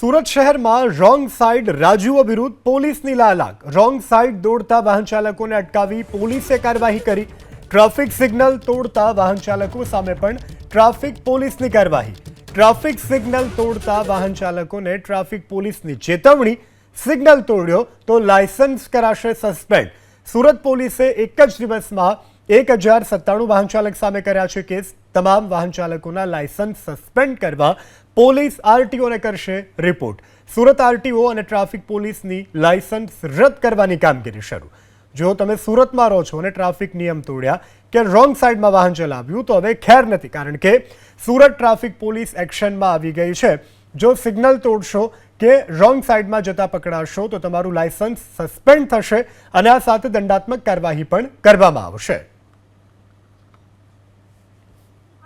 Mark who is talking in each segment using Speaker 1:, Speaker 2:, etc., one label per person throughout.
Speaker 1: સુરત શહેરમાં wrong side રાજુઓ વિરુદ્ધ પોલીસની લાલાક. રોંગ સાઇડ દોડતા વાહન ચાલકોને અટકાવી પોલીસે કાર્યવાહી કરી. ટ્રાફિક સિગ્નલ તોડતા વાહન ચાલકો સામે પણ ટ્રાફિક પોલીસની કાર્યવાહી. ટ્રાફિક સિગ્નલ તોડતા વાહન ચાલકોને ટ્રાફિક પોલીસની ચેતવણી. સિગ્નલ તોડ્યો તો લાયસન્સ કરાશે સસ્પેન્ડ. સુરત પોલીસે એક જ દિવસમાં એક હજાર સત્તાણું વાહન ચાલક સામે કર્યા છે કેસ. તમામ વાહન ચાલકોના લાયસન્સ સસ્પેન્ડ કરવા પોલીસ આરટીઓને કરશે રિપોર્ટ. સુરત આરટીઓ અને ટ્રાફિક પોલીસની લાયસન્સ રદ કરવાની કામગીરી શરૂ. જો તમે સુરતમાં રહો છો અને ટ્રાફિક નિયમ તોડ્યા કે રોંગ સાઈડમાં વાહન ચલાવ્યું, તો હવે ખેર નથી, કારણ કે સુરત ટ્રાફિક પોલીસ એક્શનમાં આવી ગઈ છે. જો સિગ્નલ તોડશો કે રોંગ સાઈડમાં જતા પકડાશો, તો તમારું લાયસન્સ સસ્પેન્ડ થશે અને આ સાથે દંડાત્મક કાર્યવાહી પણ કરવામાં આવશે.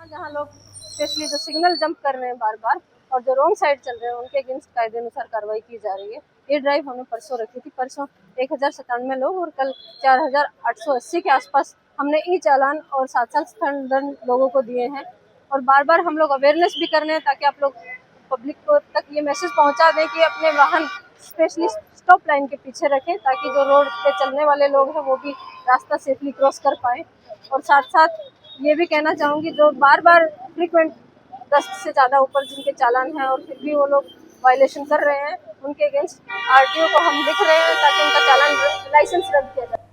Speaker 2: हाँ, जहाँ लोग स्पेशली जो सिग्नल जंप कर रहे हैं बार बार और जो रॉन्ग साइड चल रहे हैं उनके अगेंस्ट कायदे अनुसार कार्रवाई की जा रही है। ये ड्राइव हमने परसों रखी थी। परसों एक हज़ार सतानवे लोग और कल चार हज़ार आठ सौ अस्सी के आसपास हमने ई चालान और सात साल दंड लोगों को दिए हैं और बार बार हम लोग अवेयरनेस भी कर रहे हैं ताकि आप लोग पब्लिक को तक ये मैसेज पहुँचा दें कि अपने वाहन स्पेशली स्टॉप लाइन के पीछे रखें ताकि जो रोड पे चलने वाले लोग हैं वो भी रास्ता सेफली क्रॉस कर पाए और साथ साथ ये भी कहना चाहूँगी, जो बार बार फ्रिक्वेंट दस से ज़्यादा ऊपर जिनके चालान हैं और फिर भी वो लोग वायलेशन कर रहे हैं, उनके अगेंस्ट आरटीओ को हम लिख रहे हैं ताकि उनका चालान लाइसेंस रद्द किया जाए।